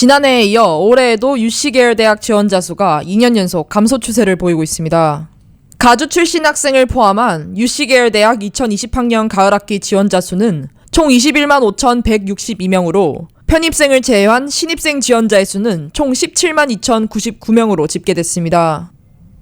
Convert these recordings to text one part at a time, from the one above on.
지난해에 이어 올해에도 UC 계열 대학 지원자 수가 2년 연속 감소 추세를 보이고 있습니다. 가주 출신 학생을 포함한 UC 계열 대학 2020학년 가을 학기 지원자 수는 총 21만 5,162명으로 편입생을 제외한 신입생 지원자의 수는 총 17만 2,099명으로 집계됐습니다.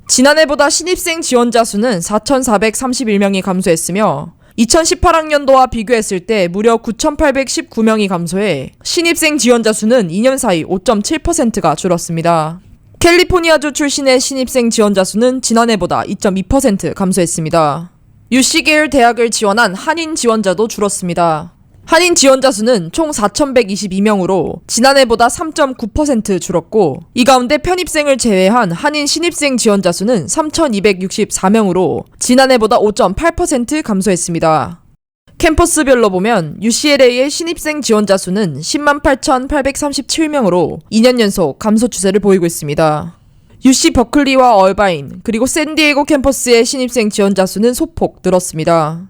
지난해보다 신입생 지원자 수는 4,431명이 감소했으며 2018학년도와 비교했을 때 무려 9,819명이 감소해 신입생 지원자 수는 2년 사이 5.7%가 줄었습니다. 캘리포니아주 출신의 신입생 지원자 수는 지난해보다 2.2% 감소했습니다. UC 계열 대학을 지원한 한인 지원자도 줄었습니다. 한인 지원자 수는 총 4,122명으로 지난해보다 3.9% 줄었고 이 가운데 편입생을 제외한 한인 신입생 지원자 수는 3,264명으로 지난해보다 5.8% 감소했습니다. 캠퍼스별로 보면 UCLA의 신입생 지원자 수는 10만 8,837명으로 2년 연속 감소 추세를 보이고 있습니다. UC 버클리와 얼바인 그리고 샌디에고 캠퍼스의 신입생 지원자 수는 소폭 늘었습니다.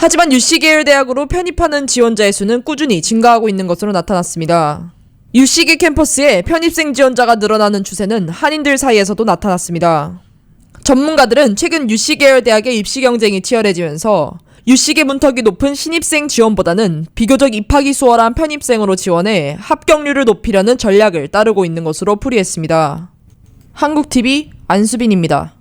하지만 UC 계열 대학으로 편입하는 지원자의 수는 꾸준히 증가하고 있는 것으로 나타났습니다. UC계 캠퍼스에 편입생 지원자가 늘어나는 추세는 한인들 사이에서도 나타났습니다. 전문가들은 최근 UC 계열 대학의 입시 경쟁이 치열해지면서 UC계 문턱이 높은 신입생 지원보다는 비교적 입학이 수월한 편입생으로 지원해 합격률을 높이려는 전략을 따르고 있는 것으로 풀이했습니다. 한국TV 안수빈입니다.